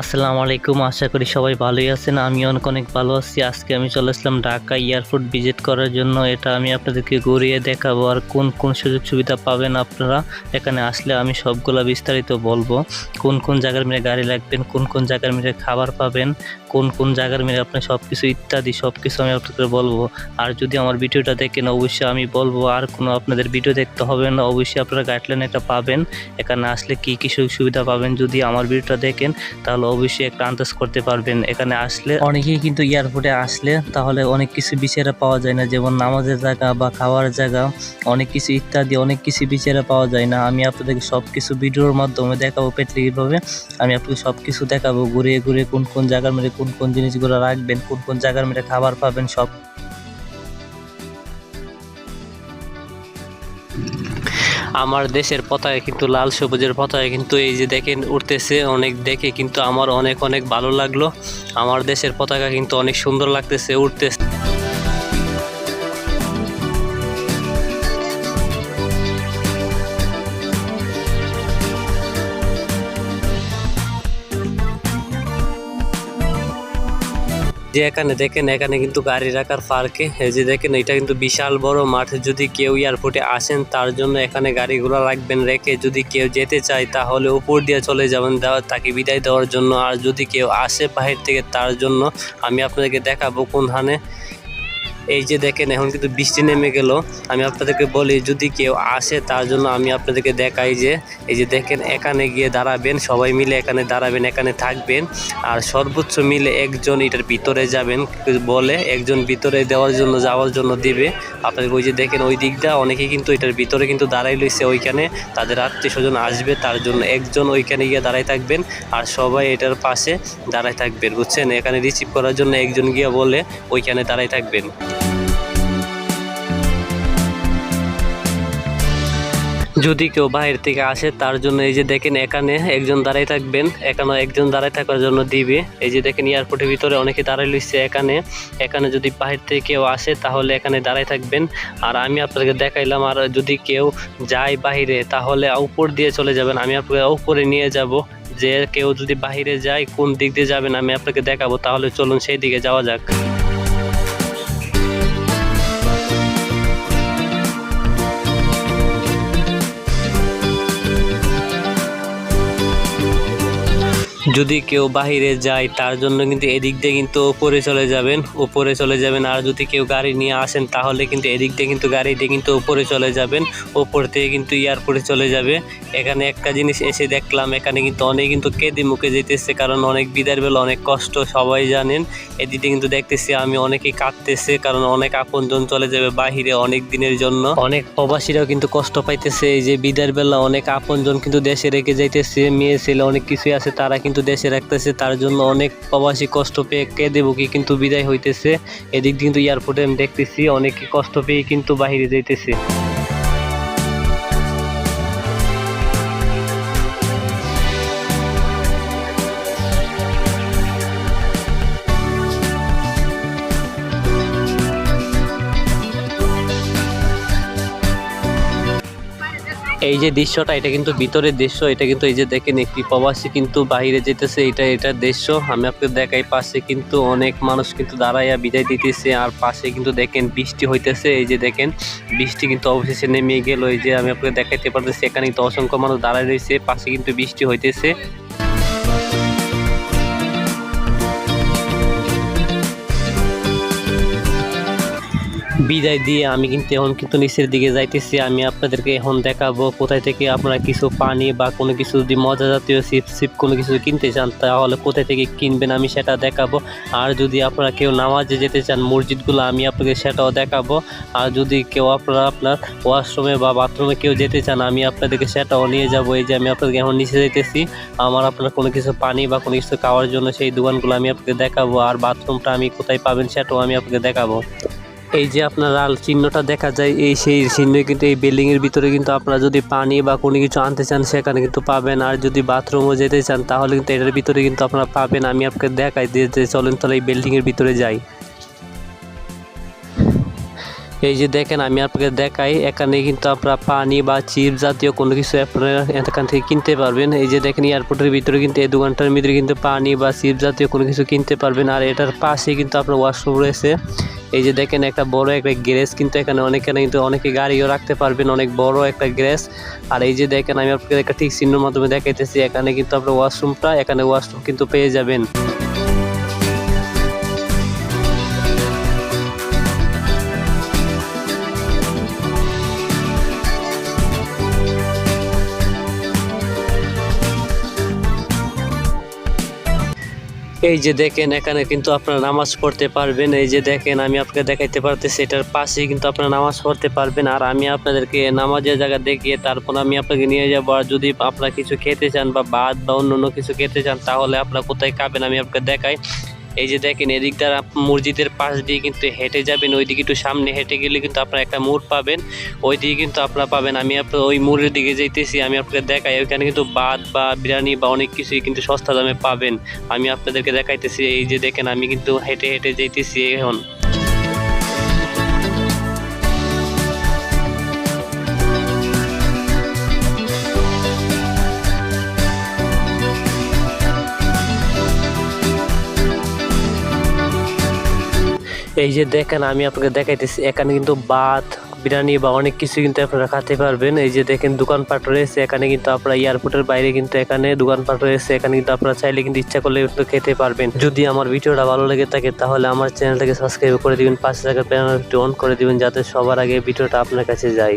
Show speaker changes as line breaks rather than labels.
আসসালামু আলাইকুম, আশা করি সবাই ভালোই আছেন। আমি অনেক অনেক ভালো আছি। আজকে আমি চলে আসলাম ঢাকা এয়ারপোর্ট ভিজিট করার জন্য। এটা আমি আপনাদেরকে ঘুরিয়ে দেখাবো আর কোন কোন সুযোগ সুবিধা পাবেন আপনারা। এখানে আসলে আমি সবগুলা বিস্তারিত বলব। কোন কোন জায়গার মেরে গাড়ি লাগবেন, কোন কোন জায়গার মেরে খাবার পাবেন কোন কোন জায়গার মেরে আপনি সব কিছু ইত্যাদি সব কিছু আমি আপনাদের বলব। আর যদি আমার ভিডিওটা দেখেন, অবশ্যই আমি বলব, আর কোনো আপনাদের ভিডিও দেখতে হবে না, অবশ্যই আপনারা গাইডলাইন একটা পাবেন। এখানে আসলে কি কি সুযোগ সুবিধা পাবেন যদি আমার ভিডিওটা দেখেন, তাহলে অবশ্যই একটা আন্দাজ করতে পারবেন। এখানে আসলে অনেকেই কিন্তু এয়ারপোর্টে আসলে তাহলে অনেক কিছু বিচারে পাওয়া যায় না, যেমন নামাজের জায়গা বা খাওয়ার জায়গা, অনেক কিছু ইত্যাদি, অনেক কিছু বিচারে পাওয়া যায় না। আমি আপনাদেরকে সব কিছু ভিডিওর মাধ্যমে দেখাবো পেটলি কীভাবে আমি আপনাকে সব কিছু দেখাবো, ঘুরিয়ে ঘুরিয়ে কোন কোন জায়গার মধ্যে কোন কোন জিনিসগুলো রাখবেন, কোন কোন জায়গার মধ্যে খাবার পাবেন, সব। আমার দেশের পতাকা কিন্তু লাল, সবুজের পতাকা কিন্তু এই যে দেখেন উঠতেছে, অনেক দেখে কিন্তু আমার অনেক অনেক ভালো লাগল। আমার দেশের পতাকা কিন্তু অনেক সুন্দর লাগতেছে, উঠতেছে। যে এখানে দেখেন, এখানে কিন্তু গাড়ি রাখার পার্কে। এই যে দেখেন, এটা কিন্তু বিশাল বড় মাঠ। যদি কেউ এয়ারপোর্টে আসেন, তার জন্য এখানে গাড়িগুলো রাখবেন, রেখে যদি কেউ যেতে চায়, তাহলে উপর দিয়ে চলে যাবেন তাকে বিদায় দেওয়ার জন্য। আর যদি কেউ আসে বাহির থেকে, তার জন্য আমি আপনাদেরকে দেখাবো কোনখানে। এই যে দেখেন, এখন কিন্তু বৃষ্টি নেমে গেল। আমি আপনাদেরকে বলি, যদি কেউ আসে, তার জন্য আমি আপনাদেরকে দেখাই যে, এই যে দেখেন, এখানে গিয়ে দাঁড়াবেন। সবাই মিলে এখানে দাঁড়াবেন, এখানে থাকবেন। আর সর্বোচ্চ মিলে একজন এটার ভিতরে যাবেন বলে, একজন ভিতরে দেওয়ার জন্য, যাওয়ার জন্য দিবে। আপনাদের ওই যে দেখেন, ওই দিকটা, অনেকে কিন্তু এটার ভিতরে কিন্তু দাঁড়াই লইছে ওইখানে তাদের আত্মীয় স্বজন আসবে, তার জন্য একজন ওইখানে গিয়ে দাঁড়াই থাকবেন। আর সবাই এটার পাশে দাঁড়াই থাকবেন, বুঝছেন? এখানে রিসিভ করার জন্য একজন গিয়ে বলে, ওইখানে দাঁড়াই থাকবেন। যদি কেউ বাইরে থেকে আসে, তার জন্য এই যে দেখেন এখানে একজন দাঁড়াই থাকবেন। এখানে একজন দাঁড়াই থাকার জন্য দিবে। এই যে দেখেন এয়ারপোর্টের ভিতরে অনেকে দাঁড়াই লইছে এখানে। এখানে যদি বাহির থেকে কেউ আসে, তাহলে এখানে দাঁড়াই থাকবেন। আর আমি আপনাদেরকে দেখাইলাম, আর যদি কেউ যায় বাহিরে, তাহলে উপর দিয়ে চলে যাবেন। আমি আপনাকে উপরে নিয়ে যাব। যে কেউ যদি বাহিরে যায়, কোন দিক দিয়ে যাবেন, আমি আপনাকে দেখাবো। তাহলে চলুন সেই দিকে যাওয়া যাক। যদি কেউ বাহিরে যায়, তার জন্য কিন্তু এদিক দিয়ে কিন্তু ওপরে চলে যাবেন, ওপরে চলে যাবেন। আর যদি কেউ গাড়ি নিয়ে আসেন, তাহলে কিন্তু এদিক দিয়ে কিন্তু গাড়ি দিয়ে কিন্তু ওপরে চলে যাবেন, ওপর থেকে কিন্তু এয়ারপোর্টে চলে যাবে। এখানে একটা জিনিস এসে দেখলাম, এখানে কিন্তু অনেক কিন্তু কেঁদে মুখে যেতেছে, কারণ অনেক বিদায়ের বেলা অনেক কষ্ট, সবাই জানেন। এদিকে কিন্তু দেখতেছি আমি অনেকেই কাঁদতেছে, কারণ অনেক আপনজন চলে যাবে বাহিরে অনেক দিনের জন্য। অনেক প্রবাসীরাও কিন্তু কষ্ট পাইতেছে, এই যে বিদায়ের বেলা অনেক আপনজন কিন্তু দেশে রেখে যাইতেছে, মেয়ে, ছেলে অনেক কিছুই আছে, তারা কিন্তু দেশে রাখতেছে, তার জন্য অনেক প্রবাসী কষ্ট পেয়ে কেঁদে বুকি কিন্তু বিদায় হইতেছে। এদিক কিন্তু এয়ারপোর্টে আমি দেখতেছি, অনেকে কষ্ট পেয়ে কিন্তু বাহিরে যাইতেছে। এই যে দৃশ্যটা, এটা কিন্তু ভিতরের দৃশ্য, এটা কিন্তু এই যে দেখেন একটি প্রবাসী কিন্তু বাইরে যেতেছে, এটা এটা দৃশ্য। আমি আপনাকে দেখাই, পাশে কিন্তু অনেক মানুষ কিন্তু দাঁড়াইয়া বিদায় দিতেছে, আর পাশে কিন্তু দেখেন বৃষ্টি হইতেছে। এই যে দেখেন, বৃষ্টি কিন্তু অবশেষে নেমে গেল। এই যে আমি আপনাকে দেখাইতে পারতেছি, এখানে কিন্তু অসংখ্য মানুষ দাঁড়ায় রয়েছে, পাশে কিন্তু বৃষ্টি হইতেছে। বিদায় দিয়ে আমি কিন্তু এখন কিন্তু নিচের দিকে যাইতেছি। আমি আপনাদেরকে এখন দেখাবো কোথায় থেকে আপনারা কিছু পানি বা কোনো কিছু যদি মজা জাতীয় সিপ সিপ কোনো কিছু কিনতে চান, তাহলে কোথায় থেকে কিনবেন আমি সেটা দেখাবো। আর যদি আপনারা কেউ নামাজে যেতে চান, মসজিদগুলো আমি আপনাকে সেটাও দেখাবো। আর যদি কেউ আপনারা আপনার ওয়াশরুমে বা বাথরুমে কেউ যেতে চান, আমি আপনাদেরকে সেটাও নিয়ে যাব। এই যে আমি আপনাদেরকে এখন নিচে যেতেছি আমার আপনার কোনো কিছু পানি বা কোনো কিছু খাওয়ার জন্য সেই দোকানগুলো আমি আপনাকে দেখাবো। আর বাথরুমটা আমি কোথায় পাবেন সেটাও আমি আপনাকে দেখাবো। এই যে আপনার লাল চিহ্নটা দেখা যায়, এই সেই চিহ্ন কিন্তু এই বিল্ডিং এর ভিতরে কিন্তু আপনারা যদি পানি বা কোনো কিছু আনতে চান, সেখানে কিন্তু পাবেন। আর যদি বাথরুমও যেতে চান, তাহলে কিন্তু এটার ভিতরে কিন্তু আপনারা পাবেন। আমি আপনাকে দেখাই যে চলেন তাহলে এই বিল্ডিং এর ভিতরে যাই। এই যে দেখেন, আমি আপনাকে দেখাই, এখানে কিন্তু আপনারা পানি বা চিপ জাতীয় কোনো কিছু আপনারা এখান থেকে কিনতে পারবেন। এই যে দেখেন এয়ারপোর্টের ভিতরে কিন্তু, এই দোকানটার ভিতরে কিন্তু পানি বা চিপ জাতীয় কোনো কিছু কিনতে পারবেন। আর এটার পাশে কিন্তু আপনার ওয়াশরুম রয়েছে। এই যে দেখেন, একটা বড় একটা গ্যারেজ কিন্তু এখানে। অনেকখানে কিন্তু, অনেকে গাড়িও রাখতে পারবেন, অনেক বড় একটা গ্যারেজ আর এই যে দেখেন, আমি আপনাকে একটা ঠিক চিহ্নের মাধ্যমে দেখাইতেছি, এখানে কিন্তু আপনার ওয়াশরুমটা এখানে ওয়াশরুম কিন্তু পেয়ে যাবেন। এই যে দেখেন, এখানে কিন্তু আপনারা নামাজ পড়তে পারবেন। এই যে দেখেন, আমি আপনাকে দেখাইতে পারতেছি, এটার পাশেই কিন্তু আপনারা নামাজ পড়তে পারবেন। আর আমি আপনাদেরকে নামাজের জায়গা দেখিয়ে তারপর আমি আপনাকে নিয়ে যাব। আর যদি আপনারা কিছু খেতে চান বা ভাত বা অন্য অন্য কিছু খেতে চান, তাহলে আপনারা কোথায় খাবেন আমি আপনাকে দেখাই। এই যে দেখেন, এদিক এদিকটা মসজিদের পাশ দিয়ে কিন্তু হেঁটে যাবেন, ওইদিকে একটু সামনে হেঁটে গেলে কিন্তু আপনারা একটা মোড় পাবেন ওই দিকে কিন্তু আপনারা পাবেন। আমি আপনার ওই মোড়ের দিকে যেতেছি আমি আপনাকে দেখাই, ওইখানে কিন্তু বাদ বা বিরিয়ানি বা অনেক কিছুই কিন্তু সস্তা দামে পাবেন। আমি আপনাদেরকে দেখাইতেছি, এই যে দেখেন, আমি কিন্তু হেঁটে হেঁটে যেতেছি এখন। এই যে দেখেন, আমি আপনাকে দেখাইতেছি, এখানে কিন্তু বাত বিরিয়ানি বা অনেক কিছু কিন্তু আপনারা খাতে পারবেন। এই যে দেখেন, দোকানপাট রয়েছে, এখানে কিন্তু আপনারা এয়ারপোর্টের বাইরে কিন্তু এখানে দোকানপাট রয়েছে, এখানে কিন্তু আপনারা চাইলে কিন্তু ইচ্ছা করলে কিন্তু খেতে পারবেন। যদি আমার ভিডিওটা ভালো লেগে থাকে, তাহলে আমার চ্যানেলটাকে সাবস্ক্রাইব করে দিবেন, পাশে থাকা প্যানেলটি অন করে দিবেন, যাতে সবার আগে ভিডিওটা আপনার কাছে যায়।